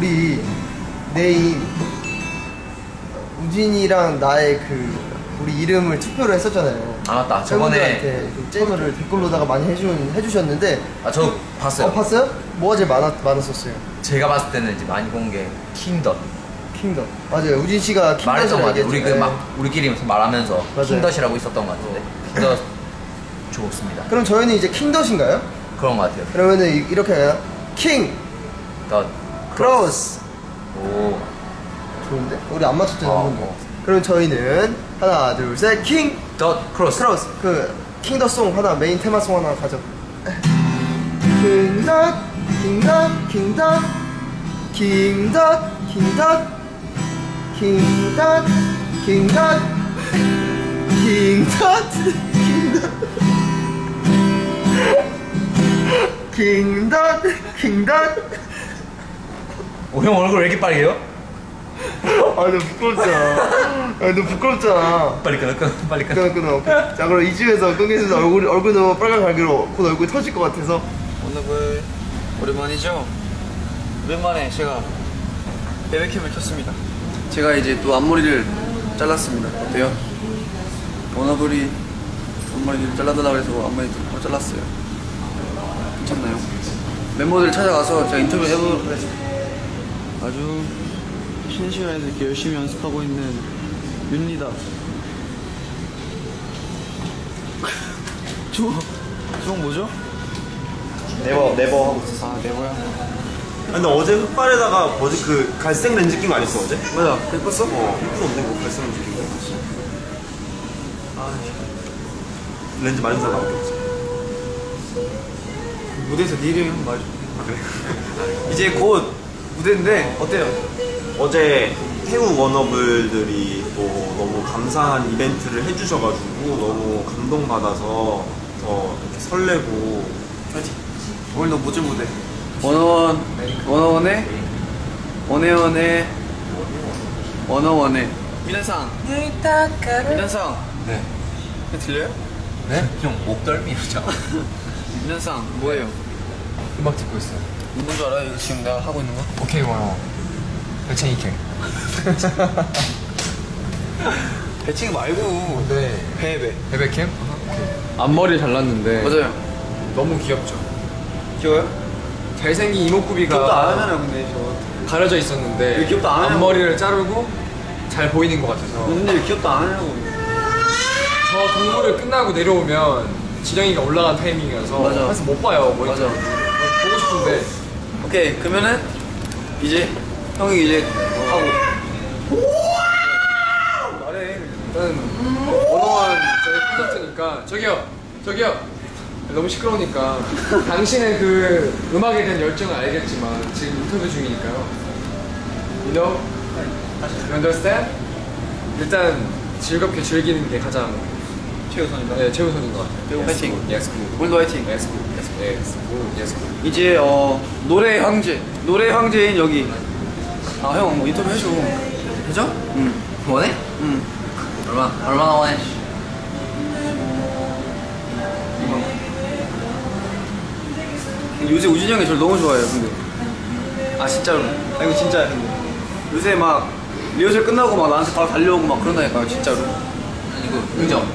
우리 내일 우진이랑 나의 그 우리 이름을 투표를 했었잖아요. 아 맞다 저번에 그 잼을 댓글로다가 많이 해주, 해주셨는데 아저 봤어요 어 봤어요? 뭐가 제일 많았, 많았었어요? 제가 봤을 때는 이제 많이 본 게 킹덧 킹덤 맞아요 우진 씨가 킹덤 말했던 것 같아요 우리 그 네. 막 우리끼리 말하면서 맞아요. 킹덧이라고 있었던 것 같은데 킹덧 좋습니다 그럼 저희는 이제 킹덧인가요? 그런 것 같아요 그러면은 이- 이렇게 킹덧 크로스. 오. 좋은데? 우리 안 맞췄잖아요 어, 한 번도. 어. 그럼 저희는 하나 둘 셋킹! 덧 크로스. 크로스. 그 킹 더 송 하나 메인 테마송 하나 가져. 킹덧 킹덧 킹덧 킹덧 킹덧 킹덧 킹덧 킹덧 킹덧 킹덧 오형 얼굴 왜 이렇게 빨개요? 아너 부끄럽잖아 아너 부끄럽잖아 빨리 끊어 끊어 빨리 끊어 끊어 끊어 오케이. 자 그럼 이쯤에서 끊겠습니다 얼굴 얼굴 너무 빨간 갈기로 곧 얼굴 터질 것 같아서 오늘 오랜만이죠? 오랜만에 제가 베베캠을 켰습니다. 제가 이제 또 앞머리를 잘랐습니다. 어때요? 워너블이 앞머리를 잘라달라고 해서 앞머리 또 잘랐어요. 괜찮나요? 멤버들 찾아가서 제가 인터뷰 해보도록 하겠습니다. 아주 쉬는 시간에도 이렇게 열심히 연습하고 있는 윤리다. 주먹, 주먹 뭐죠? 네버 네버 하고 있었어. 아, 네모야. 근데 어제 흑발에다가 뭐지 그 갈색 렌즈 낀 거 아니었어 어제? 맞아, 예뻤어? 어 없네 뭐 갈색 렌즈 낀 거. 아 렌즈 많은 사람 나밖에 없어. 무대에서 네 이름이 한번 말해줘. 아 그래? 이제 곧 무대인데 어때요? 어제 태국 워너블들이 또 너무 감사한 이벤트를 해주셔가지고 너무 감동받아서 더 이렇게 설레고 파이팅. 오늘 너 뭐죠 무대? 원어원 원어원의 원해원의 원어원의 미나상 미나상 네. 들려요? 네? 형 목덜미였죠 미나상 뭐예요? 음악 듣고 있어요 뭔줄 알아요? 이거 지금 내가 하고 있는 거? 오케이 원어 배창이케 배칭 말고 네 배배 베베캠? 앞머리 잘랐는데 맞아요 너무 귀엽죠. 귀여워요? 잘생긴 이목구비가 귀엽다 안 하잖아요 근데 저 가려져 있었는데 왜 귀엽다 안 하냐고. 앞머리를 자르고 잘 보이는 것 같아서 근데 왜 귀엽다 안 하냐고 저 동물을 끝나고 내려오면 지령이가 올라간 타이밍이라서 맞아. 그래서 못 봐요 머리 맞아. 보고 싶은데 오케이 그러면은 이제 형이 이제 하고. 말해. 일단 원어원 저희 콘서트니까. 저기요 저기요. 너무 시끄러우니까. 당신의 그 음악에 대한 열정을 알겠지만 지금 인터뷰 중이니까요. You know? You understand? 일단 즐겁게 즐기는 게 가장 최우선이다 네, 최우선인 것 같아요 파이팅 Yes, good. 오늘도 화이팅 Yes, good. Yes, good. Yes, good. Yes, good. 이제 어 노래 황제 노래 황제인 여기 아 형 뭐 인터뷰 해줘 그죠? 응 원해? 응. 얼마 얼마나 원해? 요새 우진이 형이 저를 너무 좋아해요 근데 아 진짜로 아 이거 진짜야 근데 요새 막 리허설 끝나고 막 나한테 바로 달려오고 막 그런다니까요 진짜로 이거 인정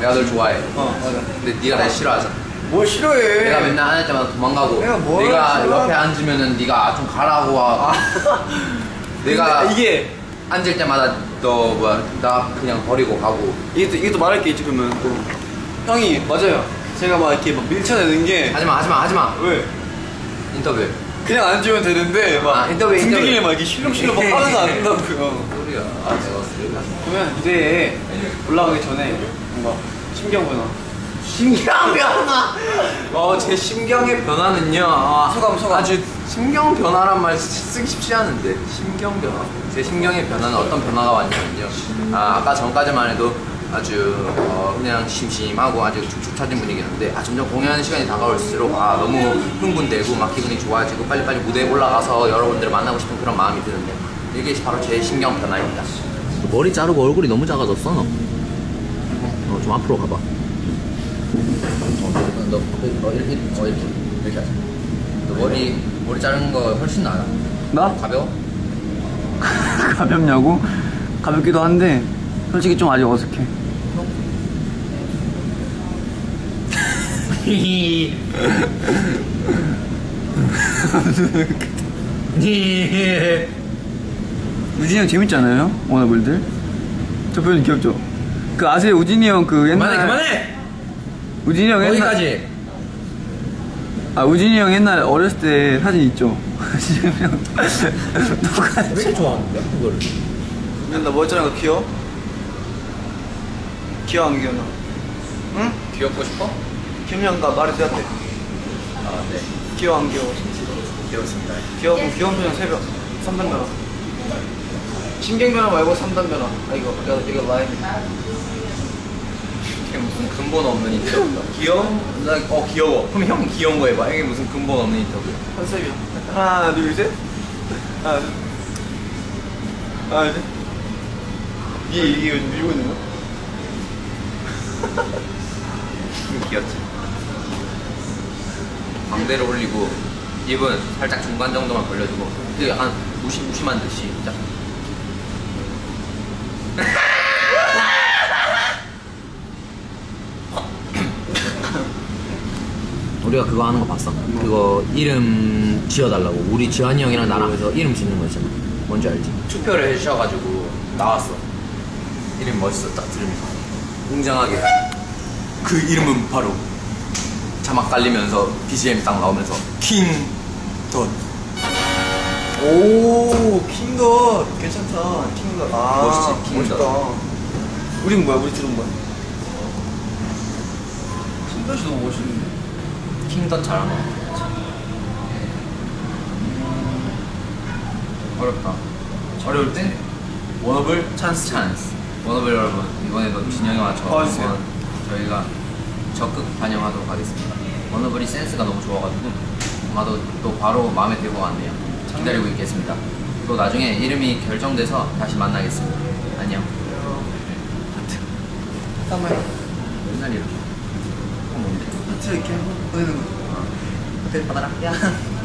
내가 널 좋아해. 어 맞아. 근데 네가 날 싫어하잖아. 뭘 싫어해? 내가 맨날 하는 때마다 도망가고 내가 뭘 싫어하- 옆에 앉으면은 네가 좀 가라고 하고. 내가 근데 이게 앉을 때마다 너 뭐야 나 그냥 버리고 가고. 이게 또, 이게 또 말할 게 있지 그러면 또. 형이 맞아요. 제가 막 이렇게 막 밀쳐내는 게 하지마 하지마 하지마. 왜? 인터뷰. 그냥 앉으면 되는데 막 아, 인터뷰, 등등이를 인터뷰. 막 이렇게 실룩실룩 막거안 된다고요. 소리야. 아 내가 쓰레기야 그러면 무대에 올라가기 전에 뭔가 심경 변화 심경 변화 어 제 심경의 변화는요. 아, 소감, 소감. 아주 심경 변화란 말 쓰- 쓰기 쉽지 않은데. 심경 변화. 제 심경의 변화는 어떤 변화가 왔냐면요. 아, 아까 전까지만 해도 아주 어, 그냥 심심하고 아주 축축 처진 분위기였는데 아, 점점 공연 시간이 다가올수록 아, 너무 흥분되고 막 기분이 좋아지고 빨리빨리 무대에 올라가서 여러분들을 만나고 싶은 그런 마음이 드는데 이게 바로 제 심경 변화입니다. 머리 자르고 얼굴이 너무 작아졌어 너. 어, 좀 앞으로 가봐 어, 너, 너, 너 이렇게, 어, 이렇게, 이렇게 하자. 너 머리, 머리 자른 거 훨씬 나아. 나? 가벼워? 가볍냐고? 가볍기도 한데 솔직히 좀 아직 어색해. 우진이 형 재밌지 않아요? 워너블들? 저 표현 귀엽죠? 그 아세요? 우진이 형 그 옛날 그만해 그만해! 우진이 형 옛날 거기까지 아 우진이 형 옛날 어렸을 때 사진 있죠? 우진이 형 똑같이 왜 이렇게 좋아하는데 그거를 근데 나 뭐였잖아 그 귀여워? 귀여워 안 귀여워 응? 귀엽고 싶어? 김영가 말이 되었대 아네 귀여워 안 귀여워? 귀엽습니다 귀여워 귀여운 표정 새벽 3단 변화 신경 변화 말고 3단 변화 아 이거 이거, 이거 라임 무슨 근본 없는 인터뷰다 귀여워? 나, 어 귀여워. 그럼 형 귀여운 거 해봐. 이게 무슨 근본 없는 인터뷰야 컨셉이야 하나 둘 셋. 하나 둘. 하나 둘 이게 이게 밀고 있는 거야? 이거 귀엽지? 광대를 올리고 입은 살짝 중간 정도만 벌려주고 이게 한 무시, 무심한 듯이 진 우리가 그거 하는 거 봤어? 그거 이름 지어달라고. 우리 지환이 형이랑 나랑 해서 이름 짓는 거 있잖아. 뭔지 알지? 투표를 해주셔가지고 나왔어. 이름 멋있어. 딱 들으면서. 웅장하게. 그 이름은 바로 자막 깔리면서 BGM 딱 나오면서 킹돈 오 킹덧. 괜찮다. 킹덧. 아 멋있지, 킹덧. 멋있다. 우린 뭐야? 우리 둘은 뭐야? 킹덧이 너무 멋있는데 킹돈 잘하는 거 어렵다. 어려울 때 워너블 찬스 찬스. 워너블 여러분 이번에도 진영이와 저 봐주세요. 한번 저희가 적극 반영하도록 하겠습니다. 워너블이 센스가 너무 좋아가지고 아마도 또 바로 마음에 들고 왔네요. 기다리고 있겠습니다. 또 나중에 이름이 결정돼서 다시 만나겠습니다. 안녕. 하트 잠깐만 맨날 이렇게 어, 뭔데? 하트 이렇게 보내는 거 하트 받아라 야